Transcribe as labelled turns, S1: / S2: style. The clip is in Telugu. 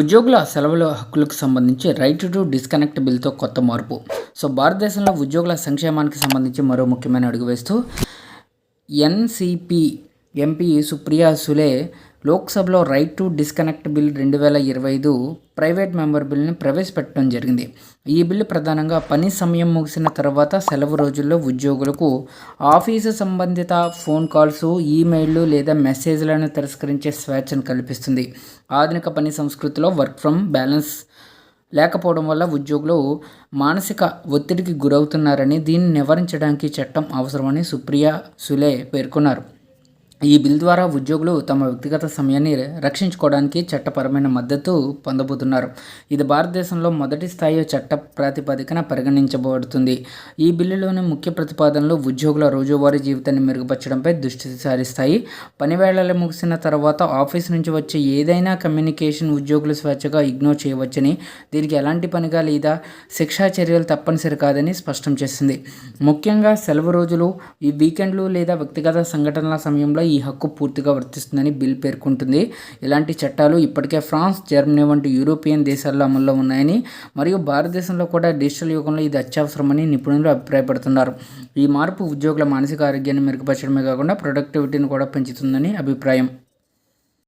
S1: ఉద్యోగుల సెలవుల హక్కులకు సంబంధించి రైట్ టు డిస్కనెక్ట్ బిల్తో కొత్త మార్పు. సో భారతదేశంలో ఉద్యోగుల సంక్షేమానికి సంబంధించి మరో ముఖ్యమైన అడుగు వేస్తూ ఎన్సిపి ఎంపీ సుప్రియా సులే లోక్సభలో రైట్ టు డిస్కనెక్ట్ బిల్ రెండు వేల ఇరవై ఐదు ప్రైవేట్ మెంబర్ బిల్ని ప్రవేశపెట్టడం జరిగింది. ఈ బిల్లు ప్రధానంగా పని సమయం ముగిసిన తర్వాత సెలవు రోజుల్లో ఉద్యోగులకు ఆఫీసు సంబంధిత ఫోన్ కాల్స్ ఈమెయిల్లు లేదా మెసేజ్లను తిరస్కరించే స్వేచ్ఛను కల్పిస్తుంది. ఆధునిక పని సంస్కృతిలో వర్క్ ఫ్రమ్ బ్యాలెన్స్ లేకపోవడం వల్ల ఉద్యోగులు మానసిక ఒత్తిడికి గురవుతున్నారని దీన్ని నివారించడానికి చట్టం అవసరమని సుప్రియా సులే పేర్కొన్నారు. ఈ బిల్ ద్వారా ఉద్యోగులు తమ వ్యక్తిగత సమయాన్ని రక్షించుకోవడానికి చట్టపరమైన మద్దతు పొందబోతున్నారు. ఇది భారతదేశంలో మొదటి స్థాయి చట్ట ప్రాతిపదికన పరిగణించబడుతుంది. ఈ బిల్లులోని ముఖ్య ప్రతిపాదనలు ఉద్యోగుల రోజువారీ జీవితాన్ని మెరుగుపరచడంపై దృష్టి సారిస్తాయి. పనివేళలు ముగిసిన తర్వాత ఆఫీస్ నుంచి వచ్చే ఏదైనా కమ్యూనికేషన్ ఉద్యోగులు స్వేచ్ఛగా ఇగ్నోర్ చేయవచ్చని దీనికి ఎలాంటి పనిగా లేదా శిక్షా చర్యలు తప్పనిసరి కాదని స్పష్టం చేసింది. ముఖ్యంగా సెలవు రోజులు ఈ వీకెండ్లు లేదా వ్యక్తిగత సంఘటనల సమయంలో ఈ హక్కు పూర్తిగా వర్తిస్తుందని బిల్ పేర్కొంటుంది. ఇలాంటి చట్టాలు ఇప్పటికే ఫ్రాన్స్ జర్మనీ వంటి యూరోపియన్ దేశాల్లో అమల్లో ఉన్నాయని మరియు భారతదేశంలో కూడా డిజిటల్ యుగంలో ఇది అత్యవసరమని నిపుణులు అభిప్రాయపడుతున్నారు. ఈ మార్పు ఉద్యోగుల మానసిక ఆరోగ్యాన్ని మెరుగుపరచడమే కాకుండా ప్రొడక్టివిటీని కూడా పెంచుతుందని అభిప్రాయం.